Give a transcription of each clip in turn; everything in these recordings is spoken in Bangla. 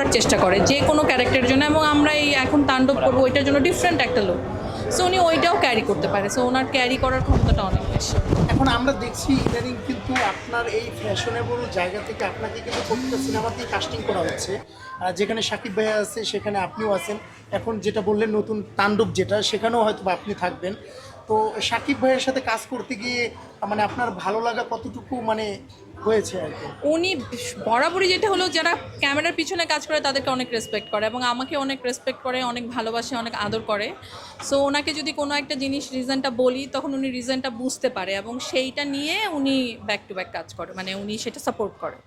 করার চেষ্টা করে যে কোনো ক্যারেক্টারের জন্য এবং আমরা এই এখন তাণ্ডব করব ওইটার জন্য ডিফারেন্ট একটা লোক সো উনি ওইটাও ক্যারি করতে পারে। সো ওনার ক্যারি করার ক্ষমতাটা অনেক বেশি। এখন আমরা দেখছি ইদানিং কিন্তু আপনার এই ফ্যাশনেবল জায়গা থেকে আপনাকে কিন্তু প্রত্যেকটা সিনেমাতেই কাস্টিং করা হচ্ছে। আর যেখানে সাকিব ভাইয়া আছে সেখানে আপনিও আছেন। এখন যেটা বললেন নতুন তাণ্ডব যেটা সেখানেও হয়তো বা আপনি থাকবেন। তো সাকিব ভাইয়ের সাথে কাজ করতে গিয়ে মানে আপনার ভালো লাগা কতটুকু মানে হয়েছে আর কি। উনি বরাবরই যেটা হলো যারা ক্যামেরার পিছনে কাজ করে তাদেরকে অনেক রেসপেক্ট করে এবং আমাকে অনেক রেসপেক্ট করে অনেক ভালোবাসে অনেক আদর করে। সো ওনাকে যদি কোনো একটা জিনিস রিজনটা বলি তখন উনি রিজনটা বুঝতে পারে এবং সেইটা নিয়ে উনি ব্যাক টু ব্যাক কাজ করে মানে উনি সেটা সাপোর্ট করে।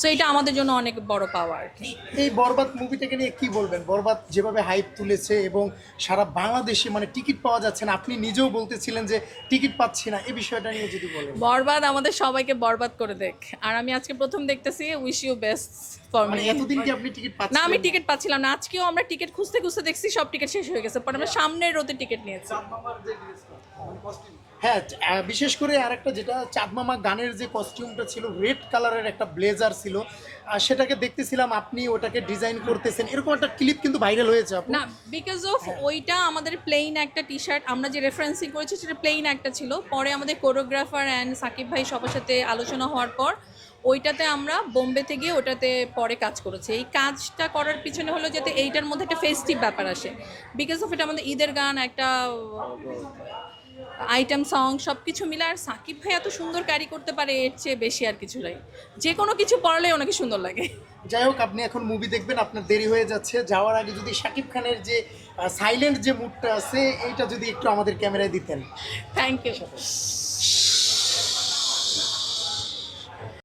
সো এটা আমাদের জন্য অনেক বড় পাওয়া আর কি। এই বরবাদ মুভিটাকে নিয়ে কি বলবেন? বরবাদ যেভাবে হাইপ তুলেছে এবং সারা বাংলাদেশে মানে টিকিট পাওয়া যাচ্ছে না আপনি নিজেও বলতেছিলেন যে টিকিট পাচ্ছি না এই বিষয়টা নিয়ে যদি বলেন। বরবাদ আমাদের সবাইকে বরবাদ করে দেখ আর আমি আজকে প্রথম দেখতেছি উইশ ইউ বেস্ট ফর মানে মি এতদিন কি আপনি টিকিট পাচ্ছেন না আমি টিকিট পাচ্ছিলাম না। আজকেও আমরা টিকিট খুঁজতে খুঁজতে দেখছি সব টিকিট শেষ হয়ে গেছে। পরে আমরা সামনের রোতে টিকিট নিয়েছি। হ্যাঁ আহ, বিশেষ করে আরেকটা যেটা চাঁদমামা গানের যে কস্টিউমটা ছিল রেড কালারের একটা ব্লেজার ছিল। সেটাকে দেখতেছিলাম আপনি ওটাকে ডিজাইন করতেছেন। এরকম একটা ক্লিপ কিন্তু ভাইরাল হয়েছে না বিকজ অফ ওইটা আমাদের প্লেন একটা টি শার্ট আমরা যে রেফারেন্সিং করেছি সেটা প্লেন একটা ছিল। পরে আমাদের কোরিওগ্রাফার অ্যান্ড সাকিব ভাই সবার সাথে আলোচনা হওয়ার পর ওইটাতে আমরা বোম্বে থেকে ওটাতে পরে কাজ করেছি। এই কাজটা করার পিছনে হলো যাতে এইটার মধ্যে একটা ফেস্টিভ ব্যাপার আসে। বিকজ অফ এটা আমাদের ঈদের গান একটা আইটেম সং সব কিছু মিলে আর সাকিব ভাই এত সুন্দর ক্যারি করতে পারে এর চেয়ে বেশি আর কিছু নাই। যে কোনো কিছু পড়লে ওনাকে সুন্দর লাগে। যাই হোক আপনি এখন মুভি দেখবেন আপনার দেরি হয়ে যাচ্ছে। যাওয়ার আগে যদি শাকিব খানের যে সাইলেন্ট যে মুডটা আছে এইটা যদি একটু আমাদের ক্যামেরায় দিতেন। Thank you